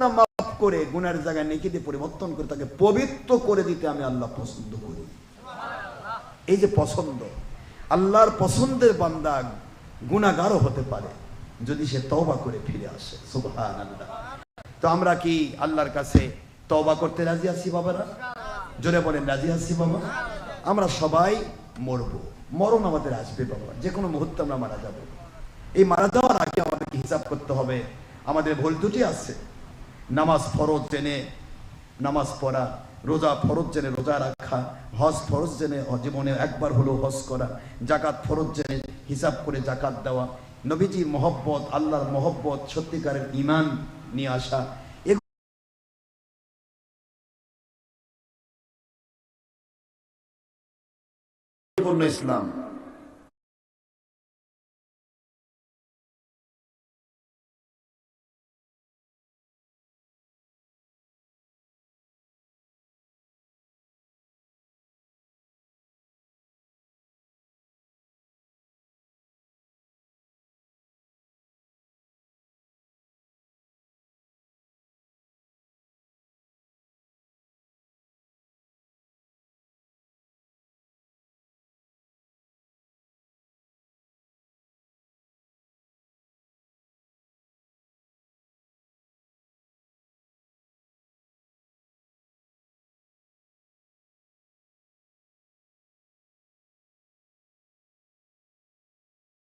মাফ করে গুনার জায়গায় নেকিতে পরিবর্তন করে তাকে পবিত্র করে দিতে আমি আল্লাহ পছন্দ করি। এই যে পছন্দ, আল্লাহর পছন্দের বান্দা গুণাগারও হতে পারে যদি সে করে ফিরে আসে তো আমরা কি আল্লাহর কাছে করতে রাজি আছি বাবারা? জোরে বলেন, রাজি আছি বাবা? আমরা সবাই মরব। মরণ আমাদের আসবে বাবা। যে কোনো মুহূর্তে আমরা মারা যাব। এই মারা যাওয়ার আগে আমাদেরকে হিসাব করতে হবে। আমাদের ভুল দুটি আছে। নামাজ ফরজ জেনে, নামাজ পড়া, রোজা ফরজ জেনে রোজা রাখা, হজ ফরজ জেনে জীবনে একবার হলো হজ করা, জাকাত ফরজ জেনে হিসাব করে জাকাত দেওয়া নবীজির মহব্বত, আল্লাহর মহব্বত, সত্যিকারের ইমান নিয়ে আসা, এগুলো ইসলাম।